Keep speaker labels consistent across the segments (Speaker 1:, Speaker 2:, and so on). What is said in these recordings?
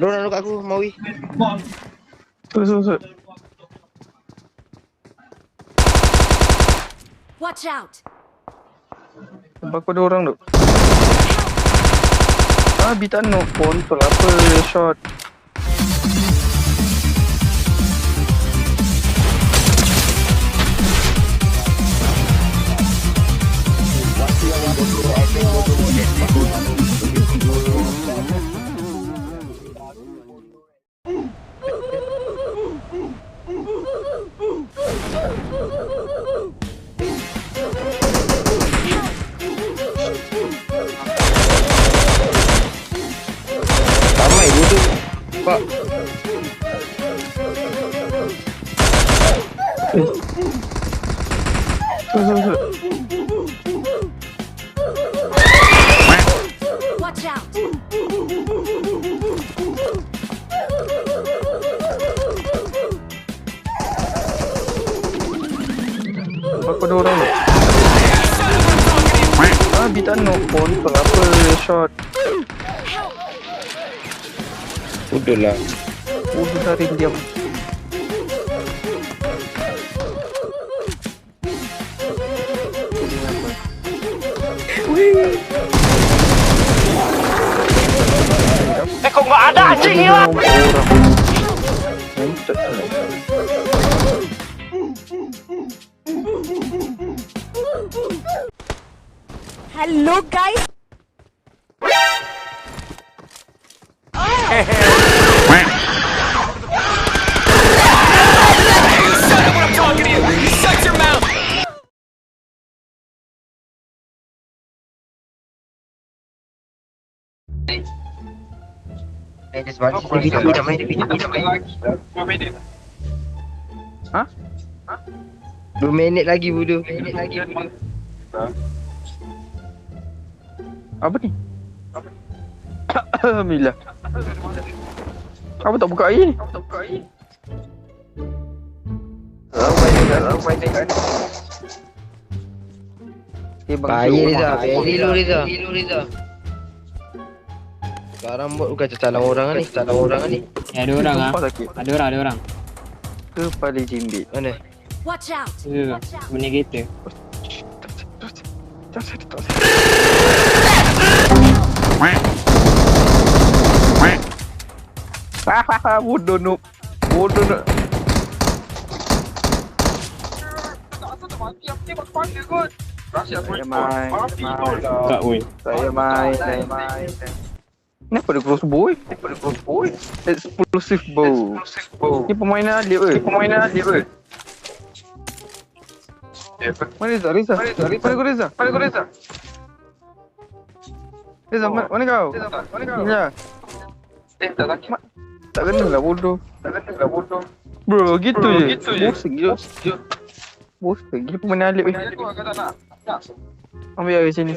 Speaker 1: Ada orang dekat aku, Maui.
Speaker 2: Tu tu.
Speaker 3: Watch out!
Speaker 2: Nampak aku ada orang tu. Ah, bitan no kontol apa shot.
Speaker 1: Pak.
Speaker 3: Watch out!
Speaker 2: Nampak aku ada orang. Ah, bitan no kontol apa shot.
Speaker 1: Bodoh lah.
Speaker 2: Oh, dari diam.
Speaker 4: Eh kok nggak ada anjing ya?
Speaker 2: Orang. Muncul lah.
Speaker 3: Hello, guys!
Speaker 1: Dia sebalik. Dia bidang, bidang main. Dia bidang, bidang main.
Speaker 2: Ha?
Speaker 1: Dua minit lagi bodoh. Dua minit lagi.
Speaker 2: Apa ni? Alhamdulillah. Apa tak buka air ni? Apa tak buka air? Eh, Syuk,
Speaker 1: Riza.
Speaker 2: bahaya.
Speaker 1: Very low Riza. Sekarang buat bukan cacalan orang ni. Cacalan orang ni.
Speaker 5: Ya ada orang ah. Ada orang, ada orang.
Speaker 2: Kepala jimbit.
Speaker 1: Mana?
Speaker 3: Watch out!
Speaker 5: Tu benda kereta.
Speaker 2: Tak saya tak saya. Hahaha, bodoh noob. Bodoh noob. Saya main. Saya main, saya main. Kenapa ada crossbow? Kenapa ada crossbow? Explosive bow. Ni permainan adik weh. Permainan adik weh. Mana Reza? Reza? Mana kau Reza? Mana kau Reza? Reza, mana, mana kau? Mana kau? Ya. Eh, tak lagi. Tak kena lah bodoh. Tak kena lah bodoh. Bro, gitu je. Gitu je. Bos gila. Bos gila permainan adik weh. Ambil dari sini.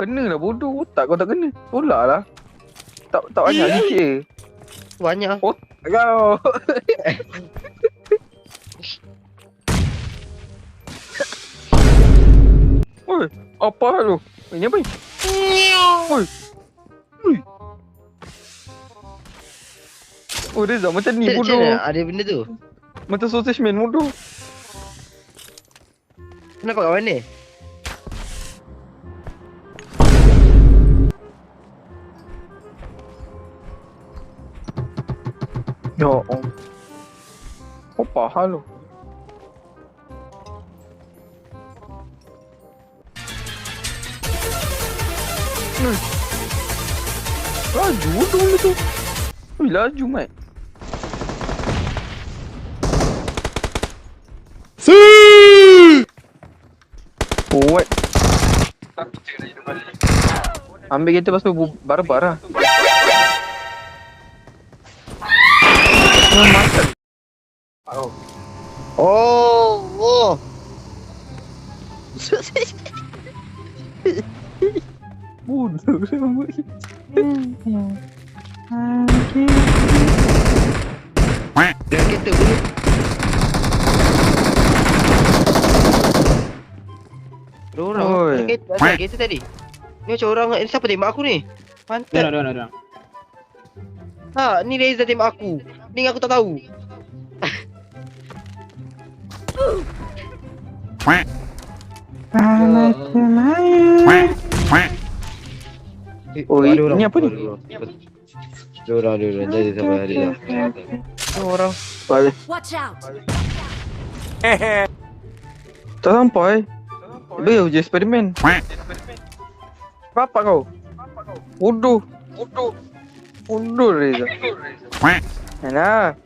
Speaker 2: Kena lah bodoh. Otak kau tak kena. Tolak lah. Tak tak banyak sikit je.
Speaker 1: Banyak.
Speaker 2: Oh, kau. Apa hal tu? Ini apa ni? Oi. Oi. Oh, Reza macam ni bodoh.
Speaker 1: ada benda tu.
Speaker 2: Macam sausage man bodoh.
Speaker 1: Kenapa kat mana?
Speaker 2: Ya Allah. Apa hal tu? Laju tu benda tu. Ui, laju, Mat. Oh, what? Ambil kereta lepas tu barbar lah. Oh, makan.
Speaker 1: Oh,
Speaker 2: bodoh ni.
Speaker 1: Wah. Orang Oi. Kereta, kereta tadi. Ni macam orang ni siapa tembak aku ni? Pantat.
Speaker 5: Dah, dah, dah, dah.
Speaker 1: Ha, ni Reza tembak aku. Ni aku tak tahu. Quack.
Speaker 2: Oi,
Speaker 1: ada orang.
Speaker 2: ni apa ni?
Speaker 1: Ada orang, ada orang. Jadi sampai hari dah. Ada orang.
Speaker 2: Balik.
Speaker 3: Watch out!
Speaker 2: Tak sampai. Dia je Spiderman. Apa kau? Bodoh. Bodoh. Bodoh Reza. Mana?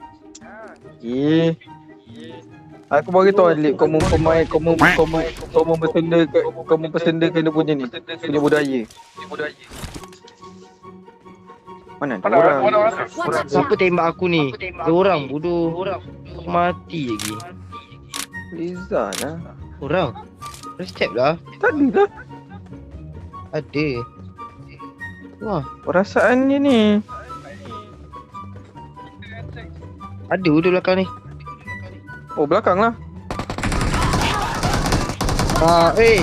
Speaker 2: Eh. Aku bagi tahu Alip kau mau pemain kau mau kau mau kau mau bersenda kau mau bersenda kena punya ni. Punya budaya. Mana ada orang?
Speaker 1: Siapa tembak aku ni? Ada orang bodoh. Orang. Mati lagi.
Speaker 2: Liza lah.
Speaker 1: Orang. Step lah.
Speaker 2: Tadi lah.
Speaker 1: Ada. Wah,
Speaker 2: Perasaan dia ni.
Speaker 1: ada di belakang ni.
Speaker 2: Oh belakang lah.
Speaker 1: Ah, eh.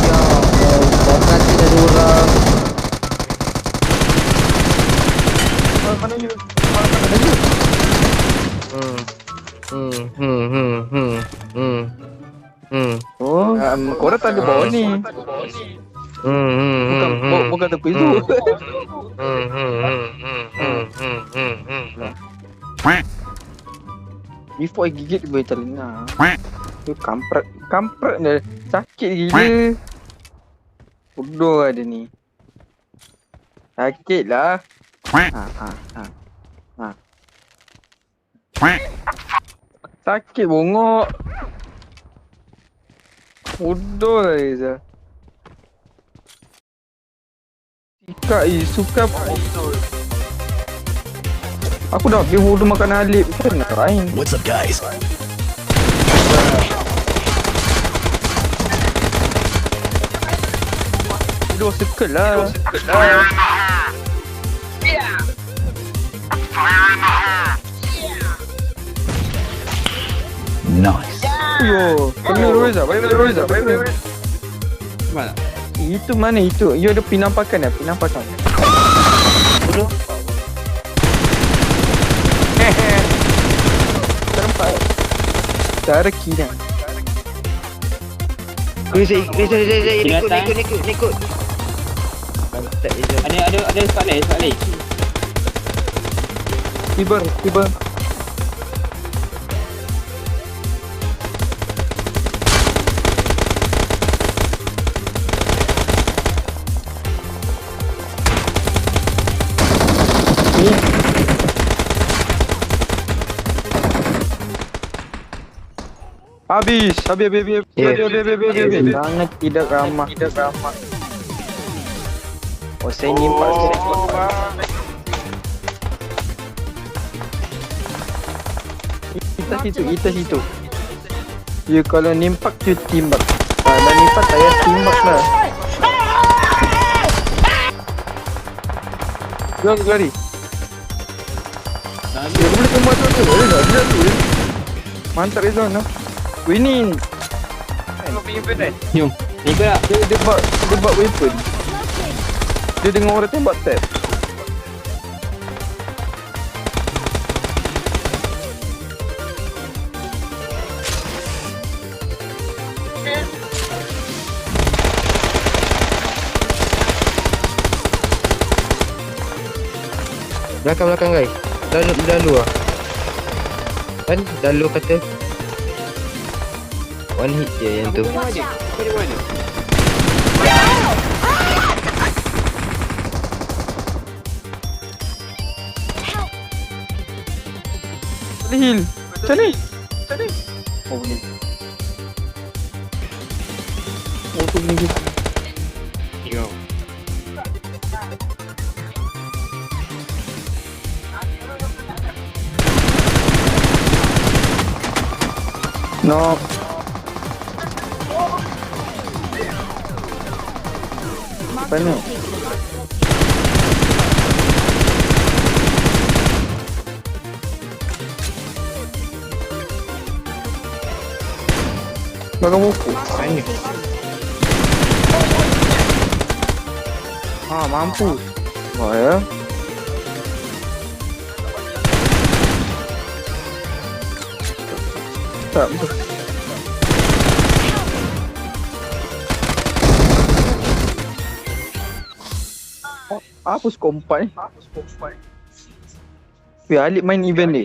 Speaker 1: Ya Allah, nanti ada orang.
Speaker 2: Mana you? Mana you?
Speaker 1: Hmm. Hmm, hmm, hmm, hmm, hmm. Hmm.
Speaker 2: Oh, um, korang tak ada bawah ni.
Speaker 1: Hmm, hmm,
Speaker 2: Bukan
Speaker 1: hmm,
Speaker 2: bu- bukan tepi tu.
Speaker 1: Hmm, hmm, hmm, hmm, hmm, hmm, hmm, hmm.
Speaker 2: Before I gigit dia boleh telinga. Tu kampret. Kampret dia. Sakit gila. Bodoh lah dia ni. Sakit lah. Ha, ha, ha. Ha. Sakit bongok. Bodoh lah Reza. Ika eh, suka Aku dah habis bodoh makan Alip. Macam nak lain.
Speaker 6: What's up, guys?
Speaker 2: Dua circle lah.
Speaker 6: Nice.
Speaker 2: Yo, kena Roiza, baik baik Roiza, baik baik.
Speaker 5: Mana?
Speaker 2: Itu mana itu? You ada pinampakan ya? Pinampakan. Bodoh.
Speaker 1: Reza, Reza, Reza, Reza,
Speaker 5: Kiri
Speaker 1: ikut,
Speaker 5: atas.
Speaker 1: ikut, ikut, ikut. Mantap Reza.
Speaker 5: Ada, ada, ada spot lain, spot lain.
Speaker 2: Tiba, tiba. Habis, habis, habis, habis,
Speaker 1: Yeah.
Speaker 2: habis, habis, habis, habis, habis. Sangat tidak ramah, tidak ramah. Oh, saya nimpak saya. Kita situ, kita situ. You kalau nimpak, you timbak. Kalau nimpak, saya timbak lah. Lari, lari. Dia boleh tembak tu, tu. Boleh tak? Dia tu. Winning.
Speaker 5: Jom. Ikut tak?
Speaker 2: Dia, dia buat, dia buat weapon. Dia dengar orang tembak tap.
Speaker 1: Belakang, belakang guys. Dalu, dalu lah. Kan, dalu kata. One hit je yang tu.
Speaker 3: Watch out!
Speaker 2: Boleh heal. Macam ni. Macam ni. 빼면 내가 먹고 아니 아 만푸 뭐예요? 자, ya. Tak betul. Oh, Apa skor empat ni? Biar Alip main event ni.